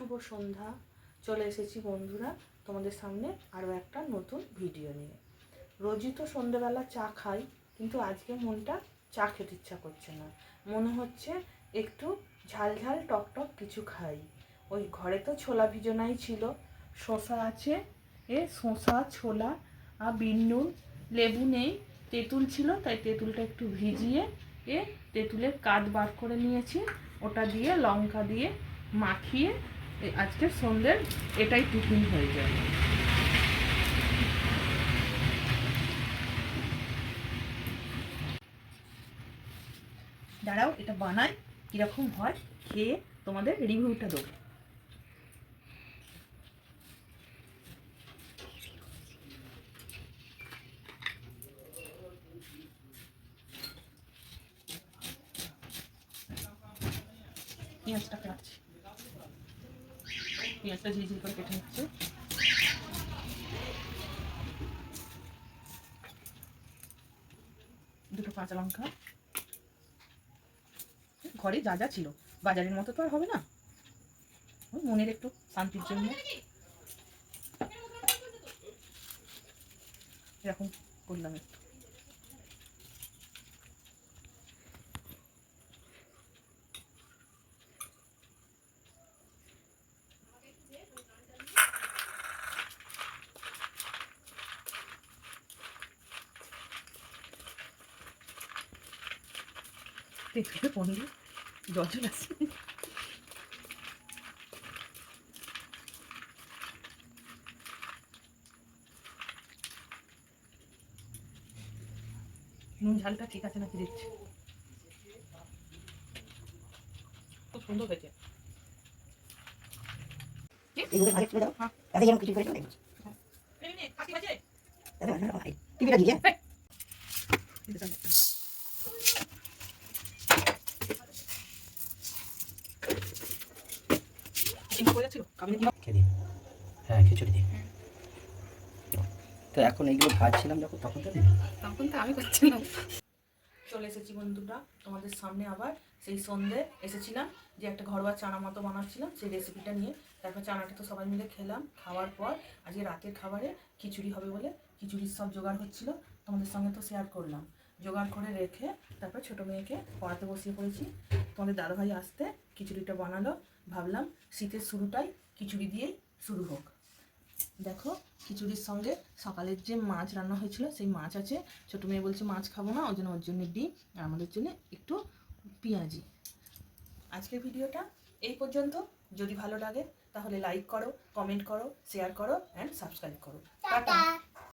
শুভ সন্ধ্যা। চলে এসেছি বন্ধুরা তোমাদের সামনে আরও একটা নতুন ভিডিও নিয়ে। রোজই তো সন্ধেবেলা চা খাই, কিন্তু আজকে মনটা চা খেতে ইচ্ছা করছে না। মনে হচ্ছে একটু ঝাল ঝাল টক টক কিছু খাই। ওই ঘরে তো ছোলা ভিজনাই ছিল। শসা আছে, এ শসা, ছোলা আর বিন নুন। লেবু নেই, তেঁতুল ছিল, তাই তেঁতুলটা একটু ভিজিয়ে এ তেঁতুলের কাঠ বার করে নিয়েছি। ওটা দিয়ে লঙ্কা দিয়ে মাখিয়ে আজকে সন্ধ্যের এটাই টিফিন হয়ে যাবে। দাঁড়াও, এটা বানাই, কীরকম হয়, খেয়ে তোমাদের রিভিউটা দেবো। পেঁয়াজটা কাটছি পেঁয়াজটা ঝিঝি করে কেটে নিচ্ছে। দুটো কাঁচা লঙ্কা। ঘরে যা যা ছিল, বাজারের মতো তো আর হবে না। মনের একটু শান্তির জন্য। এরকম করলাম একটু। তেঁতুলে পনির জল চলে আসছে নুন ঝালটা ঠিক আছে নাকি দেখছি? খুব সুন্দর হয়েছে। দাও। তাতে যেন কিছু করে চলে টিভিটা দিয়ে। খেয়ে হ্যাঁ খিচুড়ি দিই তো এখন এইগুলো ভাজছিলাম যখন, তখন তো তখন তো আমি করছিলাম। চলে এসেছি বন্ধুরা, তোমাদের সামনে আবার সেই সন্ধে এসেছিলাম যে একটা ঘরোয়া চানা মতো বানাচ্ছিলাম, সেই রেসিপিটা নিয়ে। তারপর চানাটা তো সবাই মিলে খেলাম, খাওয়ার পর আজকে রাতের খাবারে খিচুড়ি হবে বলে খিচুড়ির সব জোগাড় হচ্ছিল। তোমাদের সঙ্গে তো শেয়ার করলাম। জোগাড় করে রেখে তারপর ছোটো মেয়েকে পড়াতে বসিয়ে পড়েছি। তোমাদের দাদাভাই আসতে খিচুড়িটা বানালো, ভাবলাম শীতের শুরুটাই খিচুড়ি দিয়েই শুরু হোক। দেখো খিচুড়ির সঙ্গে সকালের যে মাছ রান্না হয়েছিল, সেই মাছ আছে। ছোটো মেয়ে বলছে, মাছ খাব না ওই জন্য ওর জন্য ডিম আর আমাদের জন্য একটু পেঁয়াজি। আজকের ভিডিওটা এই পর্যন্ত। যদি ভালো লাগে তাহলে লাইক করো কমেন্ট করো শেয়ার করো অ্যান্ড সাবস্ক্রাইব করো। টাটা।